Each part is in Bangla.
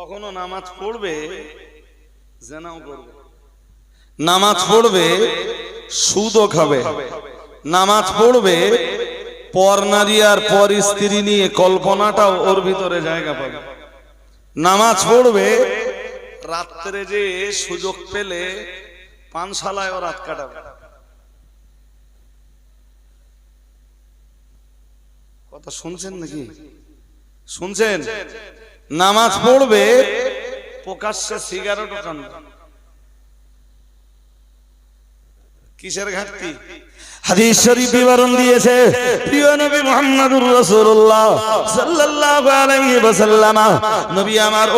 কখনো নামাজ পড়বে, জেনাও করবে। নামাজ পড়বে, সুদও খাবে। নামাজ পড়বে, পর আর পর স্ত্রী নিয়ে কল্পনাটাও ওর ভিতরে জায়গা পাবে। নামাজ পড়বে, রাত্রে যে সুযোগ পেলে পানশালায় রাত কাটাবে। কথা শুনছেন নাকি? শুনছেন? নামাজ পড়বে প্রকাশ্যে সিগারেট টানবে কিসের ঘাটতি? হাদিস শরীফ বিবরণ দিয়েছে, প্রিয় নবী মুহাম্মদুর রাসূলুল্লাহ সাল্লাল্লাহু আলাইহি ওয়াসাল্লাম, নবী আমার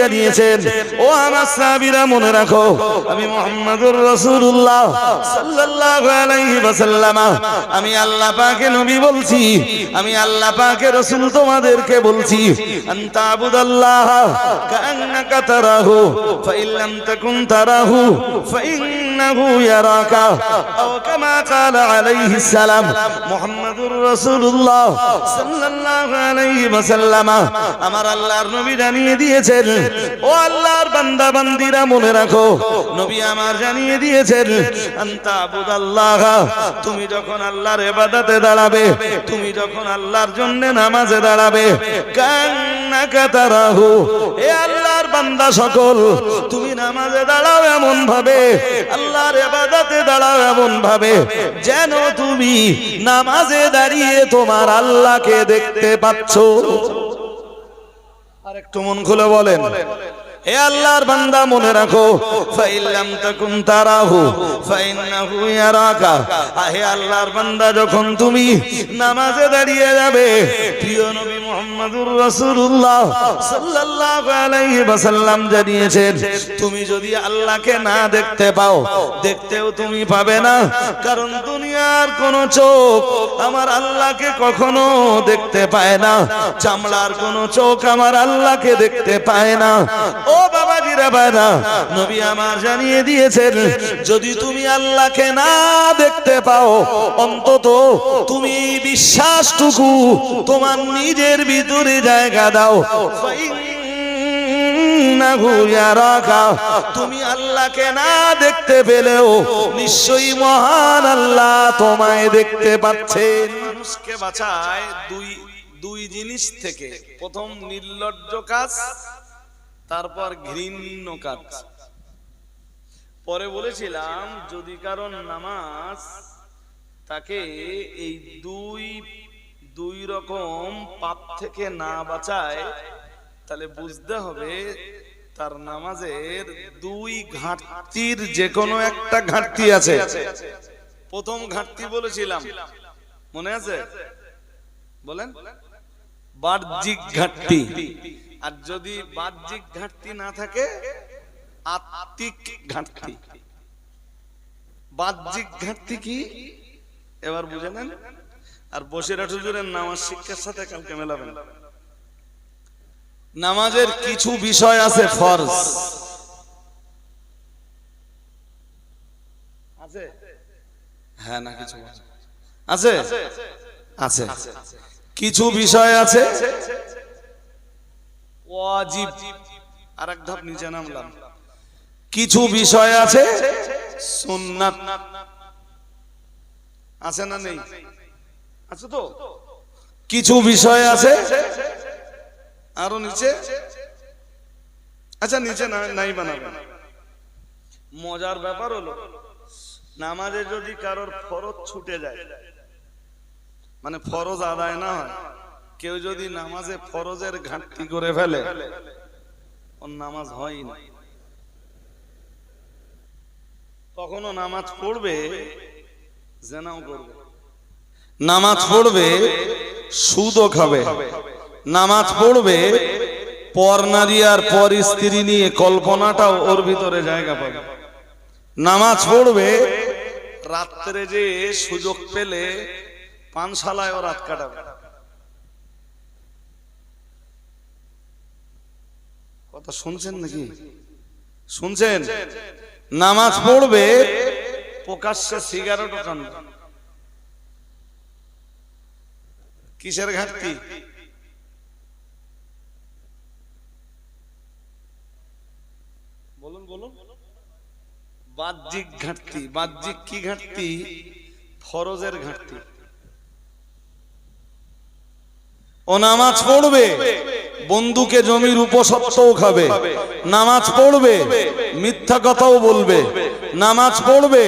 জানিয়েছেন, ও আমার সাহাবীরা মনে রাখো, আমি মুহাম্মদুর রাসূলুল্লাহ সাল্লাল্লাহু আলাইহি ওয়াসাল্লাম, আমি আল্লাহ পাকে নবী বলছি, আমি আল্লাহ পাকে রাসূল তোমাদেরকে বলছি, আনতা আবুদাল্লাহ কান্নাকা তারাহু তাকুন তারাহু ইয়ারাকা, আও কামা সুলাইমান আলাইহিস সালাম। মুহাম্মাদুর রাসূলুল্লাহ সাল্লাল্লাহু আলাইহি ওয়াসাল্লাম, আমার আল্লাহর নবী জানিয়ে দিয়েছেন, ও আল্লাহর বান্দা, বান্দীরা, মনে রাখো, নবী আমার জানিয়ে দিয়েছেন, আনতা আবুদাল্লাহ, তুমি যখন আল্লাহর ইবাদতে দাঁড়াবে, তুমি যখন আল্লাহর জন্য নামাজে দাঁড়াবে, কান্নাকা তারাহু, এ আল্লাহর বান্দা সকল, তুমি নামাজে দাঁড়াও এমন ভাবে আল্লাহর ইবাদতে দাঁড়াও এমন ভাবে যেন তুমি নামাজে দাঁড়িয়ে তোমার আল্লাহকে দেখতে পাচ্ছ। আর একটু মন খুলে বলেন। হে আল্লাহর বান্দা মনে রাখো, ফাইল্লাম তাকুন তারাহু, ফাইন্নাহু ইয়ারাকা। হে আল্লাহর বান্দা, যখন তুমি নামাজে দাঁড়িয়ে যাবে, প্রিয় নবী মুহাম্মদুর রাসূলুল্লাহ সাল্লাল্লাহু আলাইহি ওয়াসাল্লাম জানিয়েছেন, তুমি যদি আল্লাহকে না দেখতে পাও, দেখতেও তুমি পাবে না। কারণ দুনিয়ার কোন চোখ আমার আল্লাহকে কখনো দেখতে পায় না। চামড়ার কোন চোখ আমার আল্লাহকে দেখতে পায় না। ও বাবা নবী আমার জানিয়ে দিয়েছেন, যদি তুমি আল্লাহকে না দেখতে পাও, অন্তত তুমি বিশ্বাসটুকু তোমার নিজের ভিতরে জায়গা দাও। তুমি আল্লাহকে না দেখতে পেলেও নিশ্চয়ই মহান আল্লাহ তোমায় দেখতে পাচ্ছেন। মানুষকে বাঁচায় দুই দুই জিনিস থেকে। প্রথম নির্লজ্জ কাজ তারপর ঘৃণ্য কাজ। পরে বলেছিলাম, যদি কারণ নামাজ তাকে এই দুই দুই রকম পাপ থেকে না বাঁচায়, তাহলে বুঝতে হবে তার নামাজের দুই ঘাটতির যে কোনো একটা ঘাটতি আছে। প্রথম ঘাটতি বলেছিলাম। মনে আছে? বলেন? বাহ্যিক ঘাটতি। আর যদি বাহ্যিক ঘাটতি না থাকে, আত্মিক ঘাটতি। বাহ্যিক ঘাটতি কি? এবার বুঝে নেন। আর বসিরহাট হুজুরের নামাজ শিক্ষার সাথে কালকে মেলাবেন। নামাজের কিছু বিষয় আছে, ফরজ। আছে? হ্যাঁ না, কিছু আছে। আছে? কিছু বিষয় আছে? ওয়াজিব। আর এক ধাপ নিচে নামলাম। কিছু বিষয় আছে? সুন্নাত। আছে না নেই? আছে তো? কিছু বিষয় আছে? আরও নিচে? আচ্ছা নিচে নাই বানাবে। মজার ব্যাপার হলো নামাজে যদি কারোর ফরজ ছুটে যায় মানে ফরজ আদায় না হয় কেউ যদি নামাজে ফরজের ঘাটতি করে ফেলে, ওর নামাজ হয় না। কখনো নামাজ পড়বে, জেনাও করবে। নামাজ পড়বে, সুদও খাবে। নামাজ পড়বে, পর নারী আর পর স্ত্রী নিয়ে কল্পনাটাও ওর ভিতরে জায়গা পাবে। নামাজ পড়বে, রাত্রে যে সুযোগ পেলে পানশালায় ও রাত কাটাবে। কথা শুনছেন নাকি? শুনছেন? নামাজ পড়বে প্রকাশ্যে সিগারেট টানবে কিসের ঘাটতি? বলুন বলুন। বাহ্যিক ঘাটতি। বাহ্যিক কি ঘাটতি? ফরজের ঘাটতি। ও নামাজ পড়বে। বন্ধুকে জমির উপসত্ত্বও খাবে, নামাজ পড়বে, মিথ্যা কথাও বলবে, নামাজ পড়বে,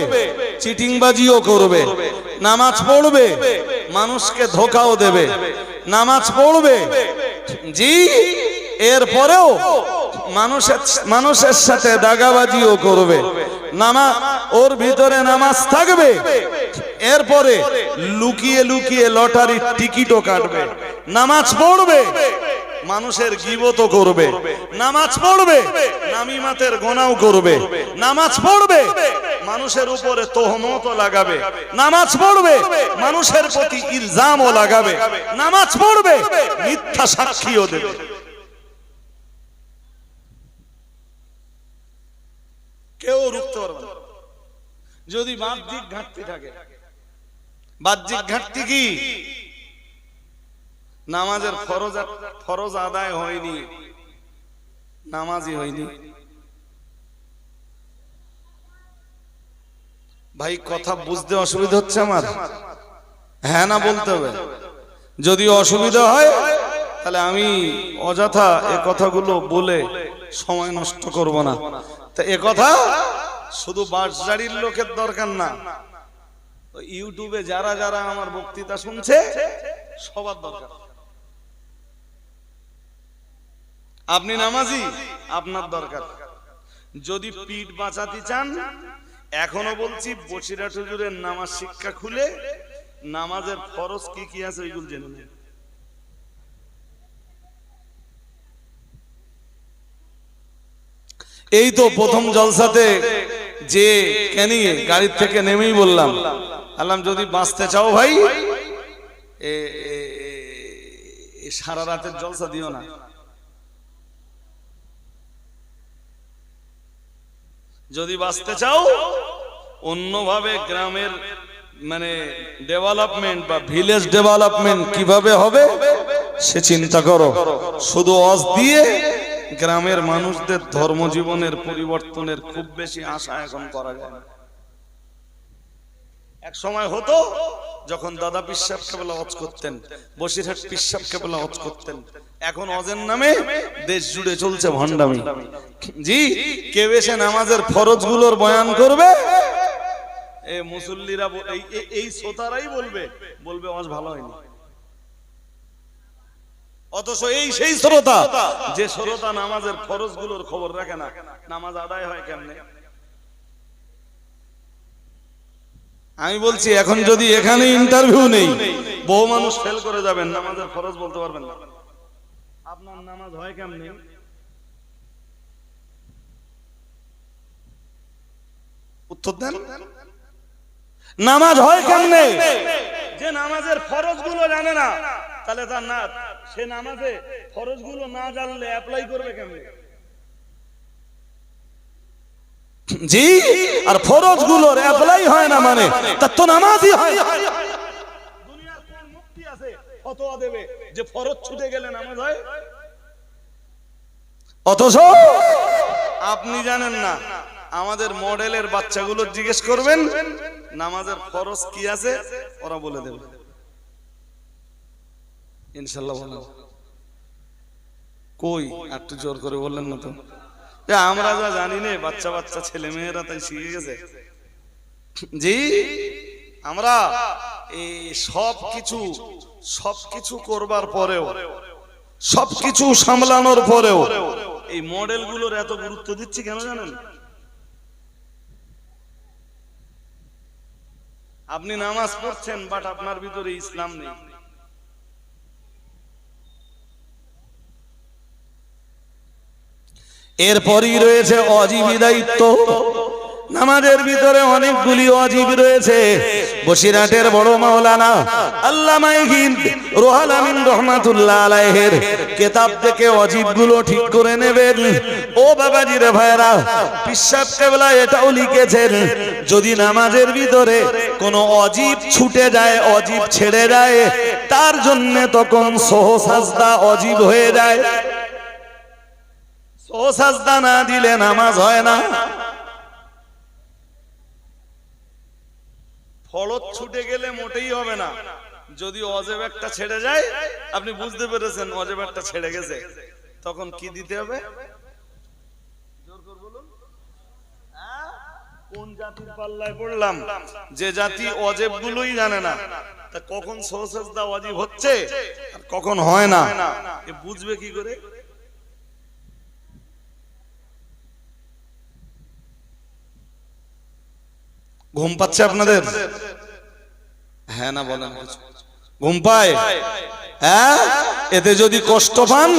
চিটিংবাজিও করবে, নামাজ পড়বে, মানুষকে ধোকাও দেবে, নামাজ পড়বে। জি, এরপরেও মানুষের মানুষের সাথে দাগাবাজিও করবে, নামা, ওর ভিতরে নামাজ থাকবে, এরপরে লুকিয়ে লুকিয়ে লটারির টিকিটও কাটবে, নামাজ পড়বে মানুষের গিবত করবে, নামাজ পড়বে, নামিমাতের গোনাও করবে, নামাজ পড়বে, মানুষের উপরে তোহমতও লাগাবে, নামাজ পড়বে, মানুষের প্রতি ইলজামও লাগাবে, নামাজ পড়বে, মিথ্যা সাক্ষীও দেবে। কেউ রুখতে পারবে যদি বাহ্যিক ঘাটতি থাকে, বাহ্যিক ঘাটতি কি? নামাজের ফরজ ফরজ আদায় হয়নি। নামাজই হয়নি। ভাই, কথা বুঝতে অসুবিধা হচ্ছে আমার? হ্যাঁ না বলতে হবে। যদি অসুবিধা হয়, তাহলে আমি অযথা এ কথাগুলো বলে সময় নষ্ট করব না। তা এ কথা শুধু বাঁশজারির লোকের দরকার না। ইউটিউবে যারা যারা আমার বক্তৃতা শুনছে, সবার দরকার। আপনি নামাজি? আপনার দরকার। যদি পিঠ বাঁচাতে চান, এখনও বলছি বসিরা হুজুরের নামাজ শিক্ষা খুলে নামাজের ফরজ কি কি আছে ওইগুলো জেনে নিন। এই তো প্রথম জলসাতে যে কেনিয়ে গাড়ির থেকে নেমেই বললাম। আল্লাম যদি বাঁচতে চাও ভাই সারা রাতের জলসা দিও না। যদি বাঁচতে চাও, অন্যভাবে গ্রামের মানে ডেভেলপমেন্ট বা ভিলেজ ডেভেলপমেন্ট কীভাবে হবে, সে চিন্তা করো। শুধু অজ দিয়ে গ্রামের মানুষদের ধর্মজীবনের পরিবর্তনের খুব বেশি আশা এখন করা যায় এক সময় হতো, যখন দাদা পিসাব কেবলা অজ করতেন, বসিরহাট পিসাব কেবলা অজ করতেন এখন অজের নামে দেশ জুড়ে চলছে ভণ্ডামি। জি, কেউ এসে নামাজের ফরজগুলোর বয়ান করবে? এ মুসল্লিরা এই- এই- এই শ্রোতারাই বলবে বলবে, অজ ভালো হয়নি। অথচ এই সেই শ্রোতা, যে শ্রোতা নামাজের ফরজগুলোর খবর রাখে না, নামাজ আদায় হয় কেমনে? আমি বলছি, এখন যদি এখানে ইন্টারভিউ নেই, বহু মানুষ ফেল করে যাবেন, নামাজের ফরজ বলতে পারবেন না। আপনার নামাজ হয় কেমনে? উত্তর দেন। নামাজ হয় কেমনে? যে নামাজের ফরজগুলো জানে না তাহলে তার না সে নামাজে ফরজগুলো না জানলে অ্যাপ্লাই করবে কেমনে? জি আর ফরজগুলোর অ্যাপ্লাই হয় না মানে তার তো নামাজই হয় না। দুনিয়ার কোন মুক্তি আছে ফতোয়া দেবে যে ফরজ ছুটে গেলে নামাজ হয়? অথচ আপনি জানেন না আমাদের মডেলের বাচ্চাগুলো জিজ্ঞেস করবেন নামাজের ফরজ কি আছে? ওরা বলে দেবে। ইনশাল্লাহ বলো কই? একটু জোর করে বললেন না তো। যে আমরা যা জানি না বাচ্চা বাচ্চা ছেলে মেয়েরা তাই শিখে গেছে। জি আমরা করবার পরেও সামলানোর পরেও, এই এত গুরুত্ব দিচ্ছি কেন জানেন? আপনি নামাজ পড়ছেন বাট আপনার ভিতরে ইসলাম নেই। এরপরই রয়েছে অজীবী দায়িত্ব। নামাজের ভিতরে অনেকগুলি অজীব রয়েছে। বসিরহাটের বড় মাওলানা আল্লামা হিন্দ রোহাল আমিন রহমাতুল্লাহ আলাইহের কেতাব থেকে অজীবগুলো ঠিক করে নেবেন। ও বাবাজি রে ভাইরা পিসাব কেবলা এটাও লিখেছেন, যদি নামাজের ভিতরে কোনো অজীব ছুটে যায় অজীব ছেড়ে যায়, তার জন্য তখন সহসাজদা অজীব হয়ে যায়। সোসাজদা না দিলে নামাজ হয় না। ফরজ ছুটে গেলে মোটেই হবে না। যদি অজেব একটা ছেড়ে যায়, আপনি বুঝতে পেরেছেন অজেব একটা ছেড়ে গেছে। তখন কি দিতে হবে? কোন জাতির পাল্লায় পড়লাম? যে জাতি অজেব গুলোই জানে না। তা কখন সহসেজদা অজীব হচ্ছে? আর কখন হয় না? বুঝবে কি করে? ঘুম পাচ্ছে আপনাদের? হ্যাঁ না, বলেন। ঘুম পায়? হ্যাঁ? এতে যদি কষ্ট পান,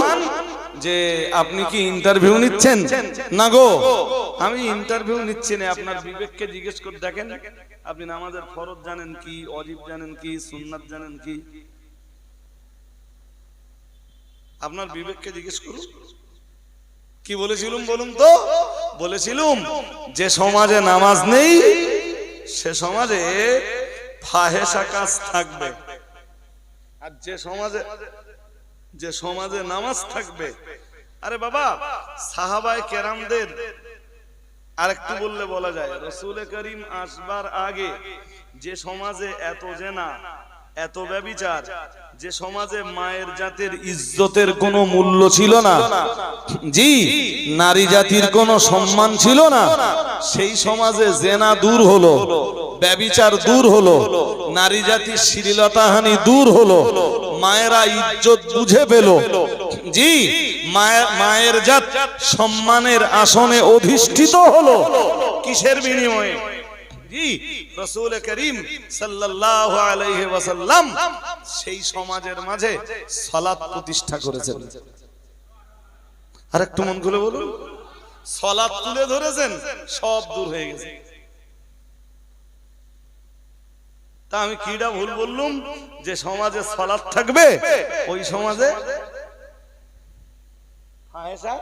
যে আপনি কি ইন্টারভিউ নিচ্ছেন? না গো। আমি ইন্টারভিউ নিচ্ছি না, আপনার বিবেককে জিজ্ঞেস করে দেখেন। আপনি নামাজের ফরজ জানেন কি, অজিব জানেন কি, সুন্নাত জানেন কি? আপনার বিবেককে জিজ্ঞেস করুন। কি বলেছিলুম বলুন তো? বলেছিলুম যে সমাজে নামাজ নেই সে সমাজে ফাহেসা কাজ থাকবে। আর যে সমাজে যে সমাজে নামাজ থাকবে। আরে বাবা, সাহাবায় কেরামদের আরেকটু বললে বলা যায়, রসুল করিম আসবার আগে যে সমাজে এত জেনা, এত ব্যবিচার যে সমাজে মায়ের জাতের ইজ্জতের কোনো মূল্য ছিল না। জি নারী জাতির কোনো সম্মান ছিল না। সেই সমাজে জেনা দূর হলো ব্যবিচার দূর হলো নারী জাতির শ্লীলতাহানি দূর হলো মায়েরা ইজ্জত বুঝে পেল। জি মায়ের মায়ের জাত সম্মানের আসনে অধিষ্ঠিত হলো। কিসের বিনিময়ে? জি রসুল করিম সাল্লাল্লাহু সেই সমাজের মাঝে সালাত প্রতিষ্ঠা করেছেন। আর একটু মন খুলে বলুন। সালাত তুলে ধরেছেন, সব দূর হয়ে গেছে। তা আমি কিটা ভুল বললুম? যে সমাজে সালাত থাকবে, ওই সমাজে? ফাহেসা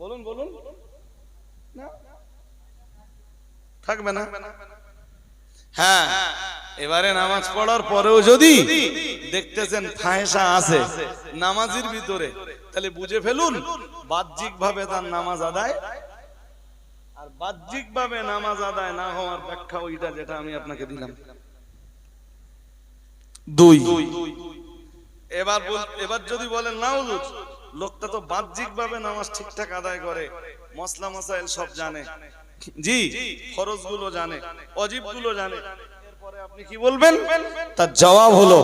বলুন বলুন। না। থাকবে না। হ্যাঁ এবারে নামাজ পড়ার পরেও যদি দেখতেছেন ফাহেসা আছে নামাজের ভিতরে তাহলে বুঝে ফেলুন বাহ্যিক ভাবে তার নামাজ আদায় আর বাহ্যিক ভাবে নামাজ আদায় না হওয়ার ব্যাখ্যা ওইটা যেটা আমি আপনাকে দিলাম। দুই। এবার এবার যদি বলেন না হুজুর লোকটা তো বাহ্যিক ভাবে নামাজ ঠিকঠাক আদায় করে মশলা মসাইল সব জানে। জি ফরজগুলো জানে অজিবগুলো জানে। আপনি কি বলবেন? তার জবাব হলো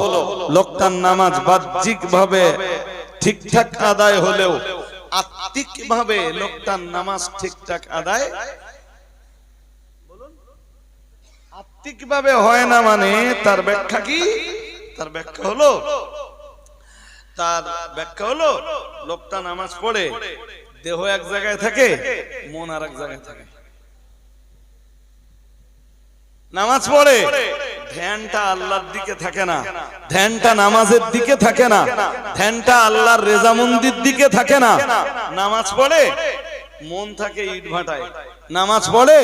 লোকটার নামাজ বাহ্যিক ভাবে ঠিকঠাক আদায় হলেও আত্মিক ভাবে লোকটার নামাজ ঠিকঠাক আদায় আত্মিক ভাবে হয় না মানে তার ব্যাখ্যা কি? তার ব্যাখ্যা হলো তার ব্যাখ্যা হলো লোকটা নামাজ পড়ে দেহ এক জায়গায় থাকে মন আর এক জায়গায় থাকে। নামাজ পড়ে। ধ্যানটা আল্লাহর দিকে থাকে না। ধ্যানটা নামাজের দিকে থাকে না। ধ্যানটা আল্লাহর রেজামন্দির দিকে থাকে না। নামাজ পড়ে, মন থাকে ইট ভাটায়। নামাজ পড়ে,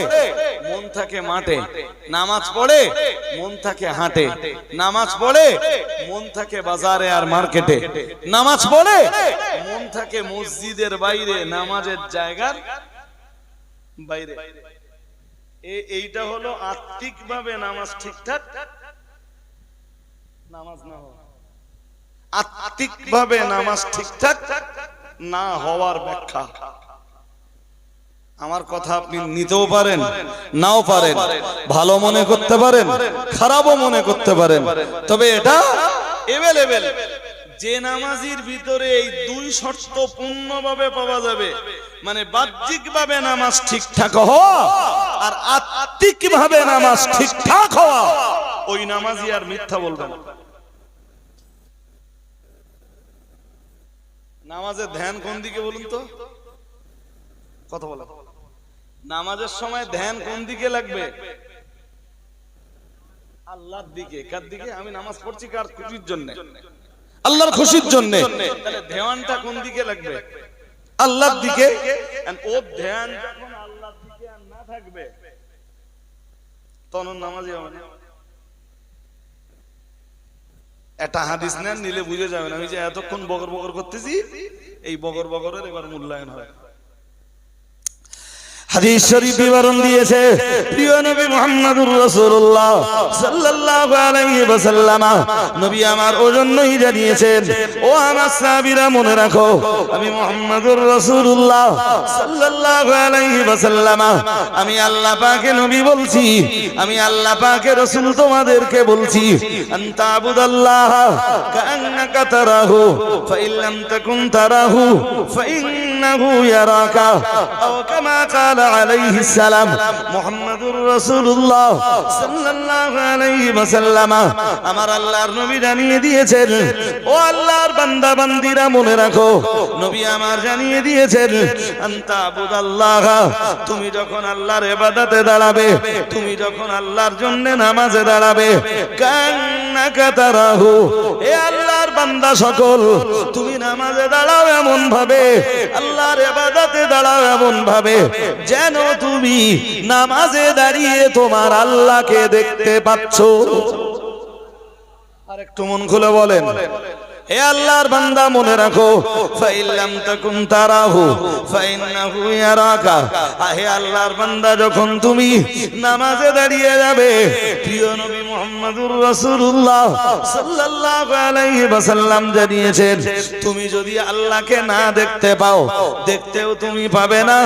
মন থাকে মাঠে। নামাজ পড়ে, মন থাকে হাটে। নামাজ পড়ে, মন থাকে বাজারে আর মার্কেটে। নামাজ পড়ে, মন থাকে মসজিদের বাইরে, নামাজের জায়গার বাইরে। এইটা হলো আত্মিক ভাবে নামাজ ঠিকঠাক নামাজ না হওয়া। আত্মিক ভাবে নামাজ ঠিকঠাক না হওয়ার ব্যাখ্যা। আমার কথা আপনি নিতেও পারেন নাও পারেন ভালো মনে করতে পারেন খারাপও মনে করতে পারেন। তবে এটা এভেলেবেল যে নামাজির ভিতরে এই দুই শর্ত পূর্ণভাবে পাওয়া যাবে মানে বাহ্যিক ভাবে নামাজ ঠিকঠাক হওয়া। আর আত্মিক ভাবে নামাজ ঠিকঠাক হওয়া। ওই নামাজি আর মিথ্যা বলবেন নামাজের ধ্যান কোন দিকে বলুন তো? কথা বলা নামাজের সময় ধ্যান কোন দিকে লাগবে? আল্লাহর দিকে। কার দিকে? আমি নামাজ পড়ছি কার খুশির জন্য। আল্লাহর খুশির জন্য। তাহলে ধ্যানটা কোন দিকে লাগবে? আল্লাহর দিকে। ও ধ্যান থাকবে। তখন নামাজি হবে না। একটা হাদিস নেন, নিলে বুঝে যাবেন। আমি যে এতক্ষণ বগর বগর করতেছি, এই বগর বগরের এবার মূল্যায়ন হয়। হাদিস শরীফ বিবরণ দিয়েছে প্রিয় নবী মুহাম্মদুর রাসূলুল্লাহ সাল্লাল্লাহু আলাইহি ওয়াসাল্লাম নবী আমার ওজন্যই জানিয়েছেন ও আমার সাহাবীরা মনে রাখো আমি মুহাম্মদুর রাসূলুল্লাহ সাল্লাল্লাহু আলাইহি ওয়াসাল্লাম আমি আল্লাহ পাকে নবী বলছি আমি আল্লাহ পাকে রাসূল তোমাদেরকে বলছি আনতা আবুদাল্লাহ কান্নাকা তারাহু ফাইন লাম তাকুন তারাহু ফাইন্নাহু ইয়ারাকা আও কামা قال আলাইহি সালাম, মুহাম্মাদুর রাসূলুল্লাহ সাল্লাল্লাহু আলাইহি ওয়াসাল্লাম, আমার আল্লাহর নবী জানিয়ে দিয়েছেন, ও আল্লাহর বান্দা, বান্দিরা মনে রাখো, নবী আমার জানিয়ে দিয়েছেন, আনতা আবুদাল্লাহ, তুমি যখন আল্লাহর ইবাদতে দাঁড়াবে, তুমি যখন আল্লাহর জন্য নামাজে দাঁড়াবে, কান্নাকা তারাহু, এ আল্লাহর বান্দা সকল, তুমি নামাজে দাঁড়াও এমন ভাবে আল্লাহর ইবাদতে দাঁড়াও এমন ভাবে যেন তুমি নামাজে দাঁড়িয়ে তোমার আল্লাহকে দেখতে পাচ্ছ। আর একটু মন খুলে বলেন। হে আল্লাহর বান্দা মনে রাখো, ফাইল্লাম তাকুন তারাহু, ফাইন্নাহু ইয়ারাকা। হে আল্লাহর বান্দা, যখন তুমি নামাজে দাঁড়িয়ে যাবে, প্রিয় নবী মুহাম্মদুর রাসূলুল্লাহ সাল্লাল্লাহু আলাইহি ওয়াসাল্লাম জানিয়েছেন, তুমি যদি আল্লাহকে না দেখতে পাও, দেখতেও তুমি পাবে না।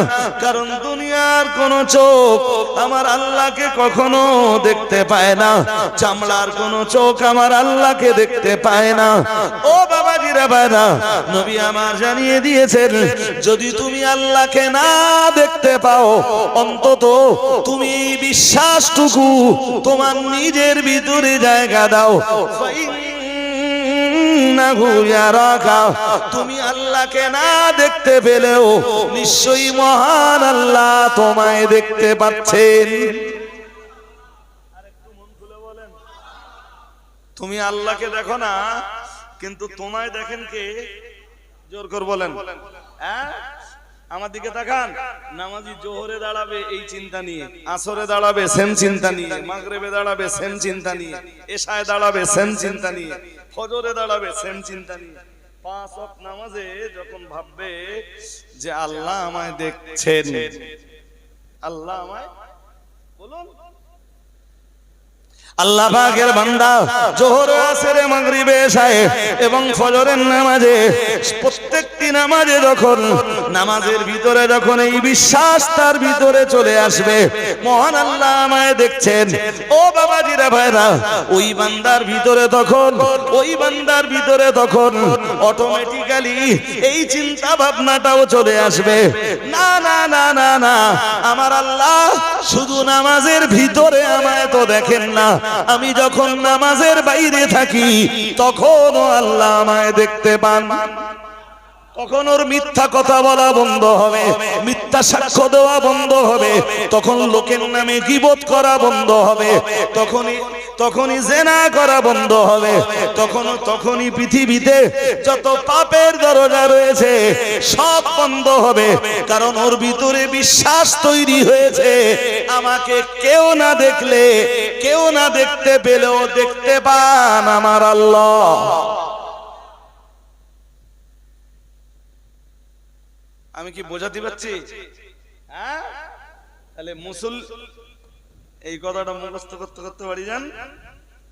কারণ দুনিয়ার কোন চোখ আমার আল্লাহকে কখনো দেখতে পায় না। চামড়ার কোন চোখ আমার আল্লাহকে দেখতে পায় না। ও বাবা নবী আমার জানিয়ে দিয়েছেন, যদি তুমি আল্লাহকে না দেখতে পাও, অন্তত তুমি বিশ্বাসটুকু তোমার নিজের ভিতরে জায়গা দাও। তুমি আল্লাহকে না দেখতে পেলেও নিশ্চয়ই মহান আল্লাহ তোমায় দেখতে পাচ্ছেন তুমি আল্লাহকে দেখো না কিন্তু তোমায় দেখেন কে? জোর কর বলেন। হ্যাঁ? আমার দিকে তাকান। নামাজি জোহরে দাঁড়াবে এই চিন্তা নিয়ে, আসরে দাঁড়াবে সেম চিন্তা নিয়ে, মাগরেবে দাঁড়াবে সেম চিন্তা নিয়ে, এশায় দাঁড়াবে সেম চিন্তা নিয়ে, ফজরে দাঁড়াবে সেম চিন্তা নিয়ে। পাঁচ নামাজে যখন ভাববে যে আল্লাহ আমায় দেখছেন, আল্লাহ আমায় বলুন। আল্লাহ পাকের বান্দা জোহর, আসরে, মাগরিবে এশায়ে এবং ফজরের নামাজে, প্রত্যেকটি নামাজে যখন, নামাজের ভিতরে যখন এই বিশ্বাস তার ভিতরে চলে আসবে, মহান আল্লাহ আমায় দেখছেন। ও বাবাজিরা, ভাইরা, ওই বান্দার ভিতরে তখন, ওই বান্দার ভিতরে তখন অটোমেটিক্যালি এই চিন্তা ভাবনাটাও চলে আসবে। না না না না না, আমার আল্লাহ শুধু নামাজের ভিতরে আমায় তো দেখেন না আমি যখন নামাজের বাইরে থাকি, তখন আল্লাহ আমায় দেখতে পান। তখন ওর মিথ্যা কথা বলা বন্ধ হবে, মিথ্যা সাক্ষ্য দেওয়া বন্ধ হবে, তখন লোকের নামে গিবত করা বন্ধ হবে, তখনই তখনই জেনা করা বন্ধ হবে। তখন তখনই পৃথিবীতে যত পাপের দরজা রয়েছে, সব বন্ধ হবে। কারণ ওর ভিতরে বিশ্বাস তৈরি হয়েছে। আমাকে কেউ না দেখলে, কেউ না দেখতে পেলেও দেখতে পান আমার আল্লাহ। আমি কি বোঝাতে পারছি? হ্যাঁ? তাহলে মুসল এই কথাটা মুখস্থ করতে করতে পারি যান?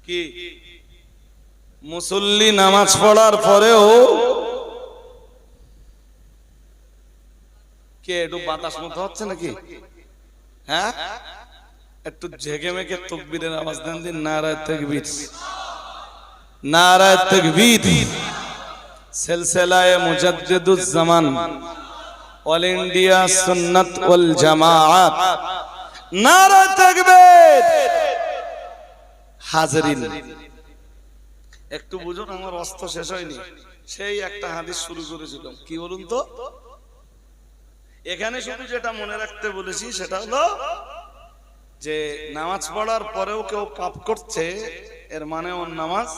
কি? মুসল্লি নামাজ পড়ার পরেও কে একটু বাতাস মতো হচ্ছে নাকি? হ্যাঁ? একটু ঝেঁকে মেঘে তকবীরের আওয়াজ দেন দিন নারায় তকবীর। নারায় তকবীর। সিলসিলায়ে মুজাদ্দিদুজ জামান অল ইন্ডিয়া সুন্নাত ওয়াল জামাআত। একটু বুঝুন, আমার অস্ত্র শেষ হয়নি। সেই একটা হাদিস শুরু করেছিলাম। কি বলুন তো? এখানে শুধু যেটা মনে রাখতে বলেছি, সেটা হলো যে নামাজ পড়ার পরেও কেউ পাপ করছে, এর মানে ওর নামাজ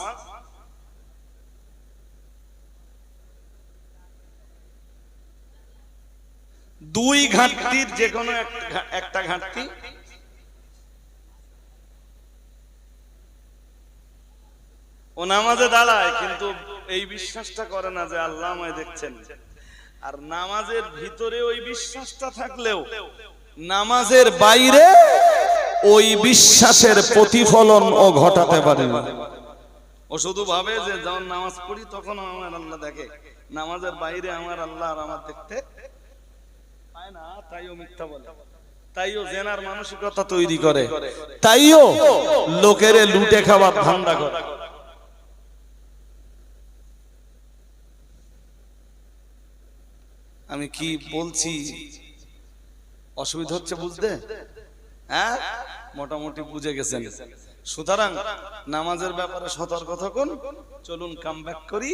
দুই ঘাটতির যে কোনো একটা ঘাটতি ও নামাজে দাঁড়ায়, কিন্তু এই বিশ্বাসটা করে না যে আল্লাহ আমায় দেখছেন। আর নামাজের ভিতরে ওই বিশ্বাসটা থাকলেও নামাজের বাইরে ওই বিশ্বাসের প্রতিফলন ও ঘটাতে পারে ও শুধু ভাবে যে যখন নামাজ পড়ি তখন আমার আল্লাহ দেখে, নামাজের বাইরে আমার আল্লাহ আর আমার দেখতে পায় না তাইও মিথ্যা বলে। তাইও জেনার মানসিকতা তৈরি করে। তাইও লোকেরে লুটে খাবার ধান্দা করে। আমি কি বলছি? অসুবিধা হচ্ছে বুঝতে? হ্যাঁ? মোটামুটি বুঝে গেছেন। সুতরাং নামাজের ব্যাপারে সতর্ক থাকুন। চলুন কাম করি।